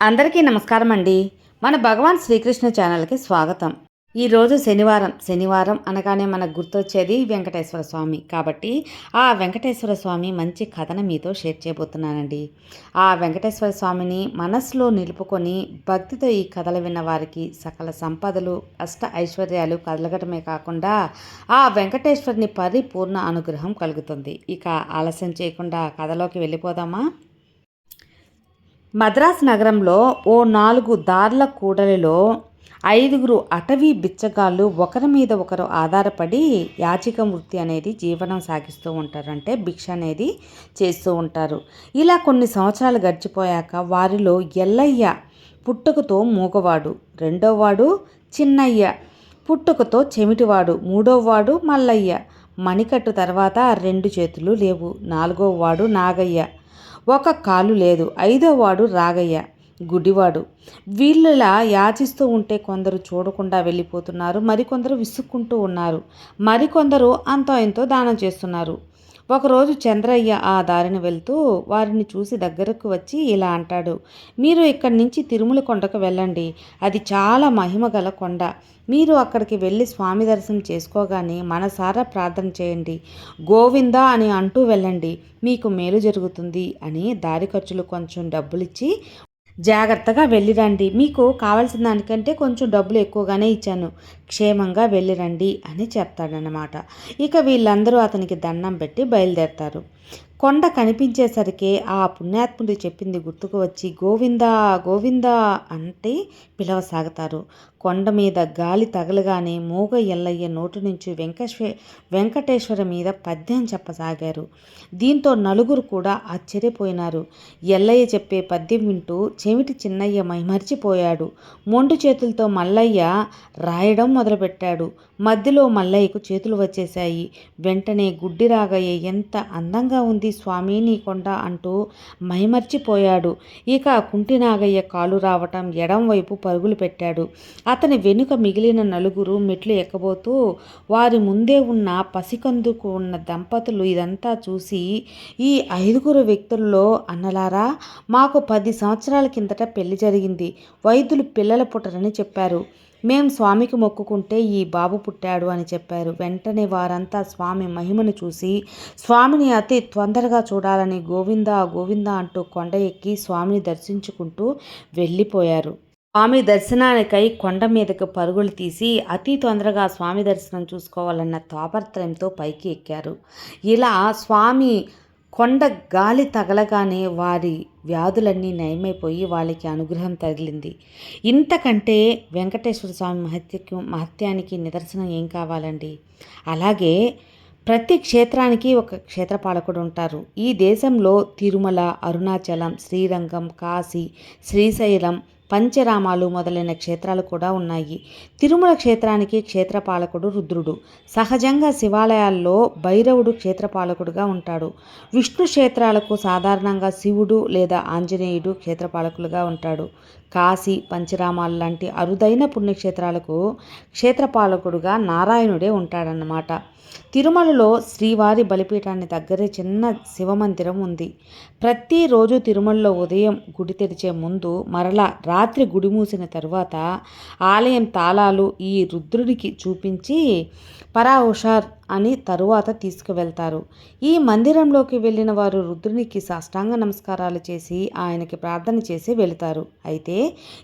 అందరికీ నమస్కారం అండి మన భగవాన్ శ్రీకృష్ణ ఛానల్కి స్వాగతం. ఈరోజు శనివారం శనివారం అనగానే మనకు గుర్తొచ్చేది వెంకటేశ్వర స్వామి. కాబట్టి ఆ వెంకటేశ్వర స్వామి మంచి కథను మీతో షేర్ చేయబోతున్నానండి. ఆ వెంకటేశ్వర స్వామిని మనసులో నిలుపుకొని భక్తితో ఈ కథలు విన్న వారికి సకల సంపదలు అష్ట ఐశ్వర్యాలు కదలగటమే కాకుండా ఆ వెంకటేశ్వరుని పరిపూర్ణ అనుగ్రహం కలుగుతుంది. ఇక ఆలస్యం చేయకుండా కథలోకి వెళ్ళిపోదామా? మద్రాసు నగరంలో ఓ నాలుగు దార్ల కూడలిలో ఐదుగురు అటవీ బిచ్చగాళ్ళు ఒకరి మీద ఒకరు ఆధారపడి యాచిక వృత్తి అనేది జీవనం సాగిస్తూ ఉంటారు. అంటే భిక్ష అనేది చేస్తూ ఉంటారు. ఇలా కొన్ని సంవత్సరాలు గడిచిపోయాక వారిలో ఎల్లయ్య పుట్టుకతో మూగవాడు రెండోవాడు చిన్నయ్య పుట్టుకతో చెమిటివాడు మూడోవాడు మల్లయ్య. మణికట్టు తర్వాత రెండు చేతులు లేవు. నాలుగోవాడు నాగయ్య. ఒక కాలు లేదు. ఐదో వాడు రాగయ్య గుడివాడు వీళ్ళలా యాచిస్తూ ఉంటే కొందరు చూడకుండా వెళ్ళిపోతున్నారు. మరికొందరు విసుక్కుంటూ ఉన్నారు. మరికొందరు అంతో ఎంతో దానం చేస్తున్నారు. ఒకరోజు చంద్రయ్య ఆ దారిని వెళ్తూ వారిని చూసి దగ్గరకు వచ్చి ఇలా అంటాడు మీరు ఇక్కడి నుంచి తిరుమల కొండకు వెళ్ళండి. అది చాలా మహిమ గల కొండ. మీరు అక్కడికి వెళ్ళి స్వామి దర్శనం చేసుకోగానే మనసారా ప్రార్థన చేయండి. గోవిందా అని అంటూ వెళ్ళండి. మీకు మేలు జరుగుతుంది అని దారి ఖర్చులు కొంచెం డబ్బులిచ్చి జాగ్రత్తగా వెళ్ళిరండి. మీకు కావాల్సిన దానికంటే కొంచెం డబ్బులు ఎక్కువగానే ఇచ్చాను. క్షేమంగా వెళ్ళిరండి అని చెప్తాడనమాట ఇక వీళ్ళందరూ అతనికి దండం పెట్టి బయలుదేరతారు. కొండ కనిపించేసరికి ఆ పుణ్యాత్ముడు చెప్పింది గుర్తుకు వచ్చి గోవిందా గోవిందా అంటే పిలవసాగుతారు. కొండ మీద గాలి తగలగానే మూగ ఎల్లయ్య నోటి నుంచి వెంకటేశ్వ వెంకటేశ్వర మీద పద్యం చెప్పసాగారు. దీంతో నలుగురు కూడా ఆశ్చర్యపోయినారు. ఎల్లయ్య చెప్పే పద్యం వింటూ చెవిటి చిన్నయ్య మైమర్చిపోయాడు మొండు చేతులతో మల్లయ్య రాయడం మొదలుపెట్టాడు. మధ్యలో మల్లయ్యకు చేతులు వచ్చేశాయి. వెంటనే గుడ్డి రాగయ్య ఎంత అందంగా ఉంది స్వామి నీ కొండ అంటూ మైమర్చిపోయాడు. ఇక కుంటి నాగయ్య కాలు రావటం ఎడం వైపు పరుగులు పెట్టాడు. అతని వెనుక మిగిలిన నలుగురు మెట్లు ఎక్కబోతూ వారి ముందే ఉన్న పసికందుకు ఉన్న దంపతులు ఇదంతా చూసి ఈ ఐదుగురు వ్యక్తుల్లో అన్నలారా మాకు పది సంవత్సరాల కిందట పెళ్ళి జరిగింది. వైద్యులు పిల్లల పుట్టరని చెప్పారు. మేం స్వామికి మొక్కుకుంటే ఈ బాబు పుట్టాడు అని చెప్పారు. వెంటనే వారంతా స్వామి మహిమను చూసి స్వామిని అతి తొందరగా చూడాలని గోవింద గోవింద అంటూ కొండ ఎక్కి స్వామిని దర్శించుకుంటూ వెళ్ళిపోయారు. స్వామి దర్శనానికై కొండ మీదకు పరుగులు తీసి అతి తొందరగా స్వామి దర్శనం చూసుకోవాలన్న తాపత్రయంతో పైకి ఎక్కారు. ఇలా స్వామి కొండ గాలి తగలగానే వారి వ్యాధులన్నీ నయమైపోయి వాళ్ళకి అనుగ్రహం తగిలింది. ఇంతకంటే వెంకటేశ్వర స్వామి మహత్యకు మహత్యానికి నిదర్శనం ఏం కావాలండి? అలాగే ప్రతి క్షేత్రానికి ఒక క్షేత్రపాలకుడు ఉంటారు. ఈ దేశంలో తిరుమల అరుణాచలం శ్రీరంగం కాశీ శ్రీశైలం పంచరామాలు మొదలైన క్షేత్రాలు కూడా ఉన్నాయి. తిరుమల క్షేత్రానికి క్షేత్రపాలకుడు రుద్రుడు. సహజంగా శివాలయాల్లో భైరవుడు క్షేత్రపాలకుడుగా ఉంటాడు. విష్ణు క్షేత్రాలకు సాధారణంగా శివుడు లేదా ఆంజనేయుడు క్షేత్రపాలకులుగా ఉంటాడు. కాశీ పంచరామాలు లాంటి అరుదైన పుణ్యక్షేత్రాలకు క్షేత్రపాలకుడుగా నారాయణుడే ఉంటాడన్నమాట. తిరుమలలో శ్రీవారి బలిపీఠాన్ని దగ్గరే చిన్న శివమందిరం ఉంది. ప్రతిరోజు తిరుమలలో ఉదయం గుడి తెరిచే ముందు మరలా రాత్రి గుడి మూసిన తరువాత ఆలయం తాళాలు ఈ రుద్రుడికి చూపించి పరాహుషార్ అని తరువాత తీసుకువెళ్తారు. ఈ మందిరంలోకి వెళ్ళిన వారు రుద్రునికి సాష్టాంగ నమస్కారాలు చేసి ఆయనకి ప్రార్థన చేసి వెళతారు. అయితే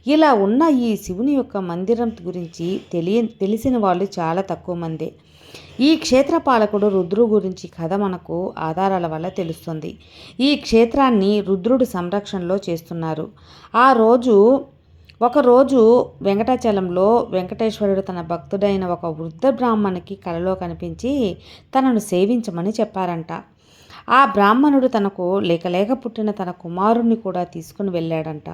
ఇలా ఉన్న ఈ శివుని యొక్క మందిరం గురించి తెలియ తెలిసిన వాళ్ళు చాలా తక్కువ మందే. ఈ క్షేత్రపాలకుడు రుద్రుడు గురించి కథ మనకు ఆధారాల వల్ల తెలుస్తుంది. ఈ క్షేత్రాన్ని రుద్రుడు సంరక్షణలో చేస్తున్నారు. ఆ రోజు ఒకరోజు వెంకటాచలంలో వెంకటేశ్వరుడు తన భక్తుడైన ఒక వృద్ధ బ్రాహ్మణుకి కలలో కనిపించి తనను సేవించమని చెప్పారంట. ఆ బ్రాహ్మణుడు తనకు లేకలేక పుట్టిన తన కుమారుణ్ణి కూడా తీసుకుని వెళ్ళాడంట.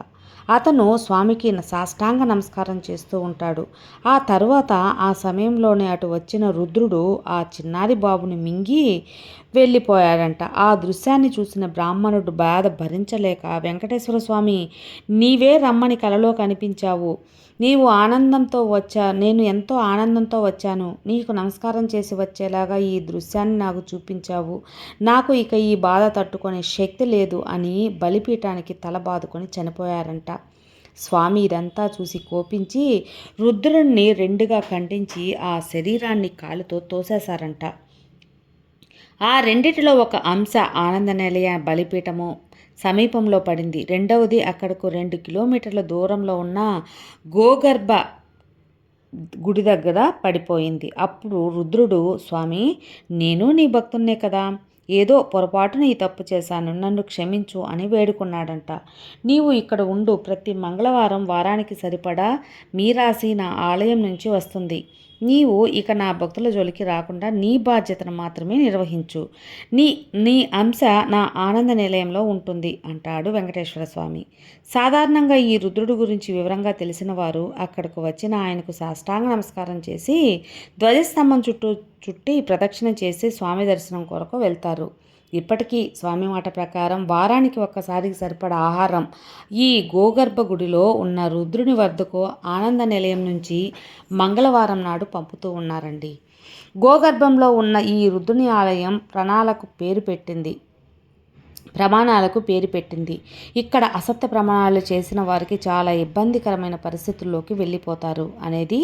అతను స్వామికి సాష్టాంగ నమస్కారం చేస్తూ ఉంటాడు. ఆ తర్వాత ఆ సమయంలోనే అటు వచ్చిన రుద్రుడు ఆ చిన్నారి బాబుని మింగి వెళ్ళిపోయాడంట. ఆ దృశ్యాన్ని చూసిన బ్రాహ్మణుడు బాధ భరించలేక వెంకటేశ్వర స్వామి నీవే రమ్మని కలలో కనిపించావు. నీవు ఆనందంతో వచ్చా నేను ఎంతో ఆనందంతో వచ్చాను. నీకు నమస్కారం చేసి వచ్చేలాగా ఈ దృశ్యాన్ని నాకు చూపించావు. నాకు ఇక ఈ బాధ తట్టుకునే శక్తి లేదు అని బలిపీఠానికి తల బాదుకొని చనిపోయారంట. చేశారంట స్వామి ఇదంతా చూసి కోపించి రుద్రుణ్ణి రెండుగా ఖండించి ఆ శరీరాన్ని కాలుతో తోసేశారంట. ఆ రెండిటిలో ఒక అంశ ఆనంద నిలయ బలిపీఠము సమీపంలో పడింది. రెండవది అక్కడకు రెండు కిలోమీటర్ల దూరంలో ఉన్న గోగర్భ గుడి దగ్గర పడిపోయింది. అప్పుడు రుద్రుడు స్వామి నేను నీ భక్తున్నే కదా? ఏదో పొరపాటున ఈ తప్పు చేశాను నన్ను క్షమించు అని వేడుకున్నాడంట. నీవు ఇక్కడ ఉండు ప్రతి మంగళవారం వారానికి సరిపడా మీరాసి నా ఆలయం నుంచి వస్తుంది. నీవు ఇక నా భక్తుల జోలికి రాకుండా నీ బాధ్యతను మాత్రమే నిర్వహించు. నీ నీ అంశ నా ఆనంద నిలయంలో ఉంటుంది అంటాడు వెంకటేశ్వర స్వామి. సాధారణంగా ఈ రుద్రుడు గురించి వివరంగా తెలిసిన వారు అక్కడకు వచ్చిన ఆయనకు సాష్టాంగ నమస్కారం చేసి ధ్వజస్తంభం చుట్టూ చుట్టి ప్రదక్షిణ చేసి స్వామి దర్శనం కొరకు వెళ్తారు. ఇప్పటికీ స్వామి మాట ప్రకారం వారానికి ఒక్కసారికి సరిపడ ఆహారం ఈ గోగర్భ గుడిలో ఉన్న రుద్రుని వద్దకు ఆనంద నిలయం నుంచి మంగళవారం నాడు పంపుతూ ఉన్నారండి. గోగర్భంలో ఉన్న ఈ రుద్రుని ఆలయం ప్రణాళకు పేరు పెట్టింది. ప్రమాణాలకు పేరు పెట్టింది. ఇక్కడ అసత్య ప్రమాణాలు చేసిన వారికి చాలా ఇబ్బందికరమైన పరిస్థితుల్లోకి వెళ్ళిపోతారు అనేది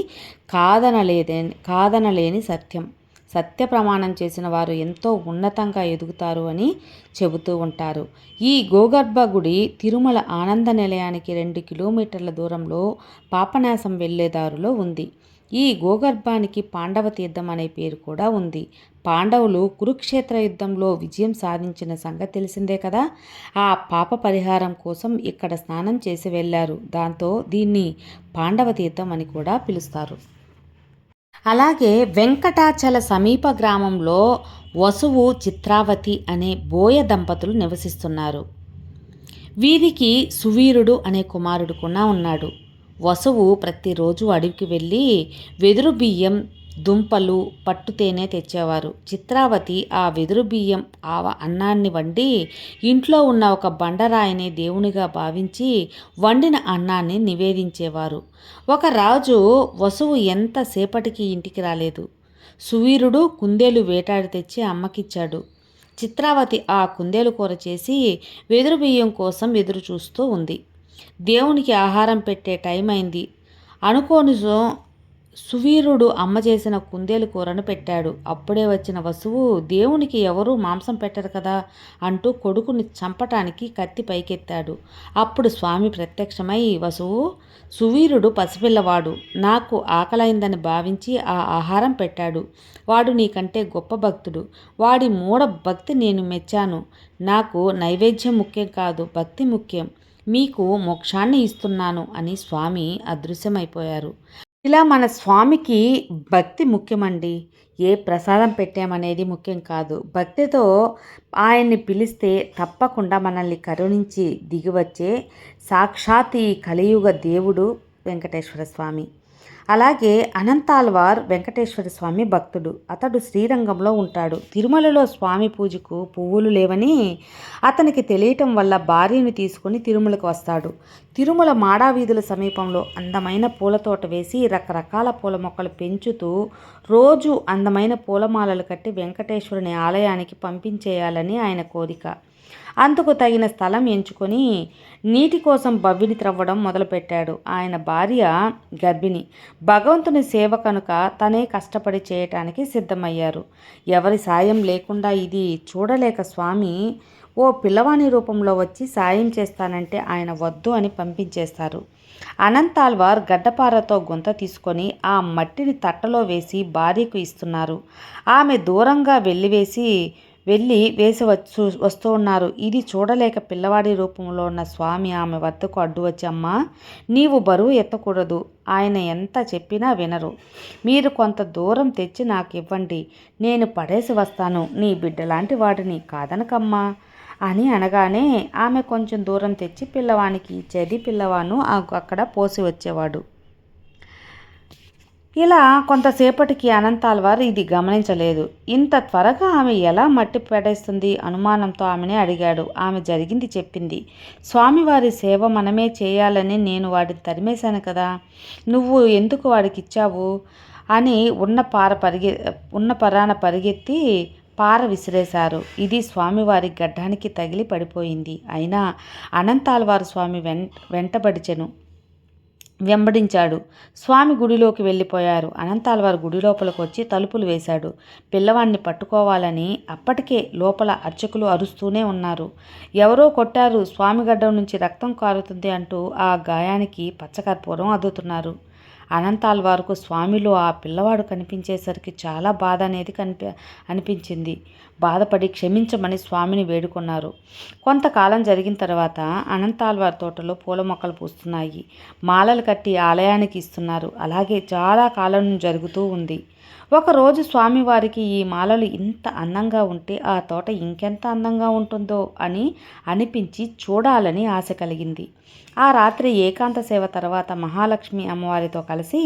కాదనలేదే కాదనలేని సత్యం. సత్య ప్రమాణం చేసిన వారు ఎంతో ఉన్నతంగా ఎదుగుతారు అని చెబుతూ ఉంటారు. ఈ గోగర్భ గుడి తిరుమల ఆనంద నిలయానికి రెండు కిలోమీటర్ల దూరంలో పాపనాశం వెళ్ళేదారులో ఉంది. ఈ గోగర్భానికి పాండవ తీర్థం అనే పేరు కూడా ఉంది. పాండవులు కురుక్షేత్ర యుద్ధంలో విజయం సాధించిన సంగతి తెలిసిందే కదా? ఆ పాప పరిహారం కోసం ఇక్కడ స్నానం చేసి వెళ్ళారు. దాంతో దీన్ని పాండవ తీర్థం అని కూడా పిలుస్తారు. అలాగే వెంకటాచల సమీప గ్రామంలో వసువు చిత్రావతి అనే బోయ దంపతులు నివసిస్తున్నారు. వీరికి సువీరుడు అనే కుమారుడు కూడా ఉన్నాడు. వసువు ప్రతిరోజు అడవికి వెళ్ళి వెదురు బియ్యం దుంపలు పట్టుతేనే తెచ్చేవారు. చిత్రావతి ఆ వెదురు బియ్యం ఆవ అన్నాన్ని వండి ఇంట్లో ఉన్న ఒక బండరాయిని దేవునిగా భావించి వండిన అన్నాన్ని నివేదించేవారు. ఒక రాజు వసువు ఎంతసేపటికి ఇంటికి రాలేదు. సువీరుడు కుందేలు వేటాడి తెచ్చి అమ్మకిచ్చాడు. చిత్రావతి ఆ కుందేలు కూర చేసి వెదురు బియ్యం కోసం ఎదురు చూస్తూ ఉంది. దేవునికి ఆహారం పెట్టే టైం అయింది. అనుకోని సువీరుడు అమ్మ చేసిన కుందేలు కూరను పెట్టాడు. అప్పుడే వచ్చిన వసువు దేవునికి ఎవరూ మాంసం పెట్టరు కదా అంటూ కొడుకుని చంపటానికి కత్తి పైకెత్తాడు. అప్పుడు స్వామి ప్రత్యక్షమై వసువు సువీరుడు పసిపిల్లవాడు. నాకు ఆకలైందని భావించి ఆ ఆహారం పెట్టాడు. వాడు నీకంటే గొప్ప భక్తుడు. వాడి మూఢ భక్తి నేను మెచ్చాను. నాకు నైవేద్యం ముఖ్యం కాదు భక్తి ముఖ్యం. మీకు మోక్షాన్ని ఇస్తున్నాను అని స్వామి అదృశ్యమైపోయారు. ఇలా మన స్వామికి భక్తి ముఖ్యమండి. ఏ ప్రసాదం పెట్టామనేది ముఖ్యం కాదు. భక్తితో ఆయన్ని పిలిస్తే తప్పకుండా మనల్ని కరుణించి దిగివచ్చే సాక్షాత్ ఈ కలియుగ దేవుడు వెంకటేశ్వర స్వామి. అలాగే అనంతాల్వార్ వెంకటేశ్వర స్వామి భక్తుడు. అతడు శ్రీరంగంలో ఉంటాడు. తిరుమలలో స్వామి పూజకు పువ్వులు లేవని అతనికి తెలియటం వల్ల భార్యను తీసుకుని తిరుమలకు వస్తాడు. తిరుమల మాడావీధుల సమీపంలో అందమైన పూలతోట వేసి రకరకాల పూల మొక్కలు పెంచుతూ రోజు అందమైన పూలమాలలు కట్టి వెంకటేశ్వరుని ఆలయానికి పంపించేయాలని ఆయన కోరిక. అందుకు తగిన స్థలం ఎంచుకొని నీటి కోసం బవ్విని త్రవ్వడం మొదలుపెట్టాడు. ఆయన భార్య గర్భిణి. భగవంతుని సేవ కనుక తనే కష్టపడి చేయటానికి సిద్ధమయ్యారు. ఎవరి సాయం లేకుండా ఇది చూడలేక స్వామి ఓ పిల్లవాణి రూపంలో వచ్చి సాయం చేస్తానంటే ఆయన వద్దు అని పంపించేస్తారు. అనంతాల్వార్ గడ్డపారతో గుంత తీసుకొని ఆ మట్టిని తట్టలో వేసి భార్యకు ఇస్తున్నారు. ఆమె దూరంగా వెళ్ళివేసి వెళ్ళి వేసి వచ్చు వస్తూ ఉన్నారు. ఇది చూడలేక పిల్లవాడి రూపంలో ఉన్న స్వామి ఆమె వద్దకు అడ్డు వచ్చి అమ్మా నీవు బరువు ఎత్తకూడదు. ఆయన ఎంత చెప్పినా వినరు. మీరు కొంత దూరం తెచ్చి నాకు ఇవ్వండి. నేను పడేసి వస్తాను. నీ బిడ్డలాంటి వాడిని కాదనకమ్మా అని అనగానే ఆమె కొంచెం దూరం తెచ్చి పిల్లవానికి ఇచ్చేది పిల్లవాను అక్కడ పోసి వచ్చేవాడు. ఇలా కొంతసేపటికి అనంతాల్వారు ఇది గమనించలేదు. ఇంత త్వరగా ఆమె ఎలా మట్టి పడేస్తుంది అనుమానంతో ఆమెనే అడిగాడు. ఆమె జరిగింది చెప్పింది. స్వామివారి సేవ మనమే చేయాలని నేను వాడిని తరిమేశాను కదా. నువ్వు ఎందుకు వాడికి ఇచ్చావు? అని ఉన్న పార పరిగె ఉన్న పరాన పరిగెత్తి పార విసిరేశారు. ఇది స్వామివారి గడ్డానికి తగిలి పడిపోయింది. అయినా అనంతాల్వారు స్వామి వెంట వెంటబడిచెను. వెంబడించాడు. స్వామి గుడిలోకి వెళ్ళిపోయారు. అనంతాల్వారు గుడి లోపలికి వచ్చి తలుపులు వేశాడు. పిల్లవాడిని పట్టుకోవాలని అప్పటికే లోపల అర్చకులు అరుస్తూనే ఉన్నారు. ఎవరో కొట్టారు. స్వామి గడ్డం నుంచి రక్తం కారుతుంది అంటూ ఆ గాయానికి పచ్చకర్పూరం అద్దుతున్నారు. అనంతాల్వారుకు స్వామిలో ఆ పిల్లవాడు కనిపించేసరికి చాలా బాధ అనేది కనిపి అనిపించింది. బాధపడి క్షమించమని స్వామిని వేడుకున్నారు. కొంతకాలం జరిగిన తర్వాత అనంతాల్వారి తోటలో పూల మొక్కలు పూస్తున్నాయి. మాలలు కట్టి ఆలయానికి ఇస్తున్నారు. అలాగే చాలా కాలం జరుగుతూ ఉంది. ఒకరోజు స్వామివారికి ఈ మాలలు ఇంత అందంగా ఉంటే ఆ తోట ఇంకెంత అందంగా ఉంటుందో అని అనిపించి చూడాలని ఆశ కలిగింది. ఆ రాత్రి ఏకాంత సేవ తర్వాత మహాలక్ష్మి అమ్మవారితో కలిసి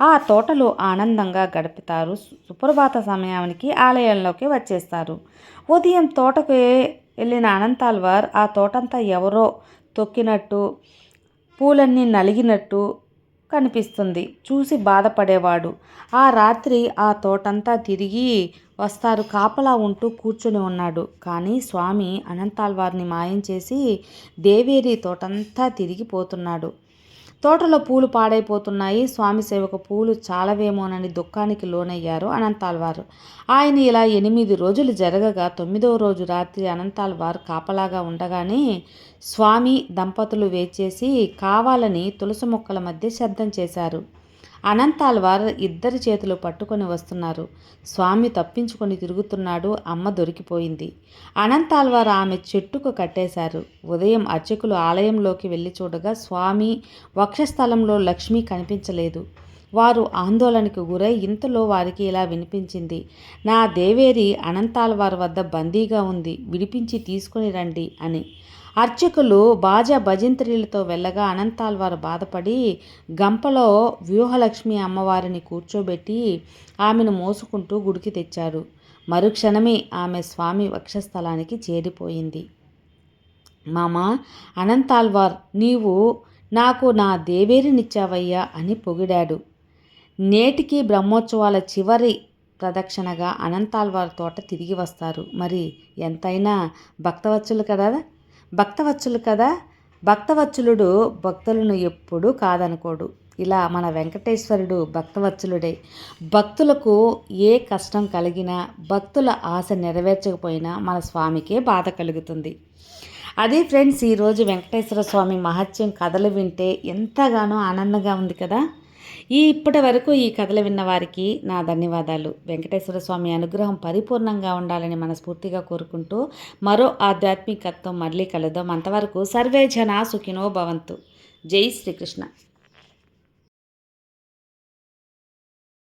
ఆ తోటలో ఆనందంగా గడుపుతారు. సుప్రభాత సమయానికి ఆలయంలోకి వచ్చేస్తారు. ఉదయం తోటకు వెళ్ళిన అనంతాల్వార్ ఆ తోటంతా ఎవరో తొక్కినట్టు పూలన్నీ నలిగినట్టు కనిపిస్తుంది. చూసి బాధపడేవాడు. ఆ రాత్రి ఆ తోటంతా తిరిగి వస్తారు. కాపలా ఉంటూ కూర్చుని ఉన్నాడు. కానీ స్వామి అనంతాల్వారిని మాయం చేసి దేవేరి తోటంతా తిరిగిపోతున్నాడు తోటలో పూలు పాడైపోతున్నాయి. స్వామి సేవకు పూలు చాలవేమోనని దుఃఖానికి లోనయ్యారు అనంతాల్వారు. ఆయన ఇలా ఎనిమిది రోజులు జరగగా తొమ్మిదవ రోజు రాత్రి అనంతాల్వారు కాపలాగా ఉండగానే స్వామి దంపతులు వేచేసి కావాలని తులసి మొక్కల మధ్య శబ్దం చేశారు. అనంతాల్వార్ ఇద్దరి చేతులు పట్టుకొని వస్తున్నారు. స్వామి తప్పించుకొని తిరుగుతున్నాడు. అమ్మ దొరికిపోయింది. అనంతాల్వార్ ఆమె చెట్టుకు కట్టేశారు. ఉదయం అర్చకులు ఆలయంలోకి వెళ్ళి చూడగా స్వామి వక్షస్థలంలో లక్ష్మి కనిపించలేదు. వారు ఆందోళనకు గురై ఇంతలో వారికి ఇలా వినిపించింది. నా దేవేరి అనంతాల్వార్ వద్ద బందీగా ఉంది. విడిపించి తీసుకుని రండి అని. అర్చకులు బాజా భజంత్రీలతో వెళ్ళగా అనంతాల్వారు బాధపడి గంపలో వ్యూహలక్ష్మి అమ్మవారిని కూర్చోబెట్టి ఆమెను మోసుకుంటూ గుడికి తెచ్చారు. మరుక్షణమే ఆమె స్వామి వక్షస్థలానికి చేరిపోయింది. మామ అనంతాల్వార్ నీవు నాకు నా దేవేరినిచ్చావయ్యా అని పొగిడాడు. నేటికి బ్రహ్మోత్సవాల చివరి ప్రదక్షిణగా అనంతాల్వార్ తోట తిరిగి వస్తారు. మరి ఎంతైనా భక్తవత్సలు కదా? భక్తవత్సలు కదా? భక్తవత్సలుడు భక్తులను ఎప్పుడూ కాదనుకోడు. ఇలా మన వెంకటేశ్వరుడు భక్తవత్సలుడే. భక్తులకు ఏ కష్టం కలిగినా భక్తుల ఆశ నెరవేర్చకపోయినా మన స్వామికే బాధ కలుగుతుంది. అదే ఫ్రెండ్స్ ఈరోజు వెంకటేశ్వర స్వామి మహత్యం కథలు వింటే ఎంతగానో ఆనందంగా ఉంది కదా? ఈ ఇప్పటి వరకు ఈ కథలు విన్న వారికి నా ధన్యవాదాలు. వెంకటేశ్వర స్వామి అనుగ్రహం పరిపూర్ణంగా ఉండాలని మనస్ఫూర్తిగా కోరుకుంటూ మరో ఆధ్యాత్మికత్వం మళ్ళీ కలుద్దాం. అంతవరకు సర్వే జనా సుఖినో భవంతు. జై శ్రీకృష్ణ.